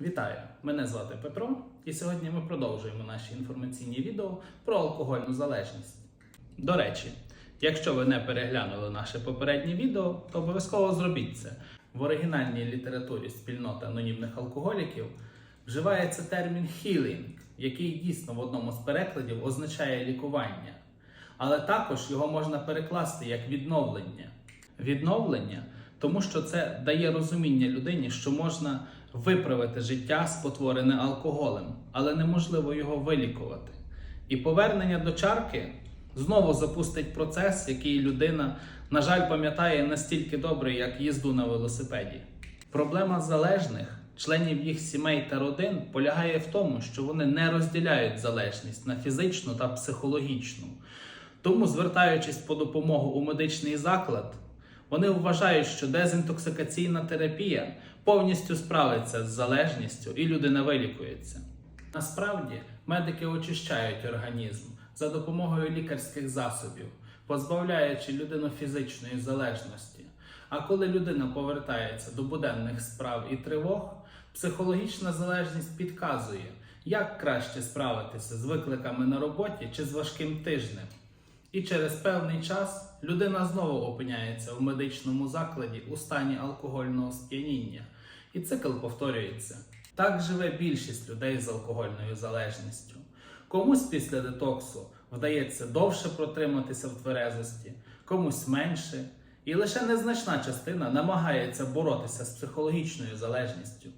Вітаю! Мене звати Петро, і сьогодні ми продовжуємо наші інформаційні відео про алкогольну залежність. До речі, якщо ви не переглянули наше попереднє відео, то обов'язково зробіть це. В оригінальній літературі спільноти анонімних алкоголіків вживається термін healing, який дійсно в одному з перекладів означає лікування, але також його можна перекласти як відновлення. Відновлення, тому що це дає розуміння людині, що можна виправити життя, спотворене алкоголем, але неможливо його вилікувати. І повернення до чарки знову запустить процес, який людина, на жаль, пам'ятає настільки добре, як їзду на велосипеді. Проблема залежних членів їх сімей та родин полягає в тому, що вони не розділяють залежність на фізичну та психологічну. Тому, звертаючись по допомогу у медичний заклад, вони вважають, що дезінтоксикаційна терапія повністю справиться з залежністю і людина вилікується. Насправді, медики очищають організм за допомогою лікарських засобів, позбавляючи людину фізичної залежності. А коли людина повертається до буденних справ і тривог, психологічна залежність підказує, як краще справитися з викликами на роботі чи з важким тижнем. І через певний час людина знову опиняється в медичному закладі у стані алкогольного сп'яніння, і цикл повторюється. Так живе більшість людей з алкогольною залежністю. Комусь після детоксу вдається довше протриматися в тверезості, комусь менше, і лише незначна частина намагається боротися з психологічною залежністю.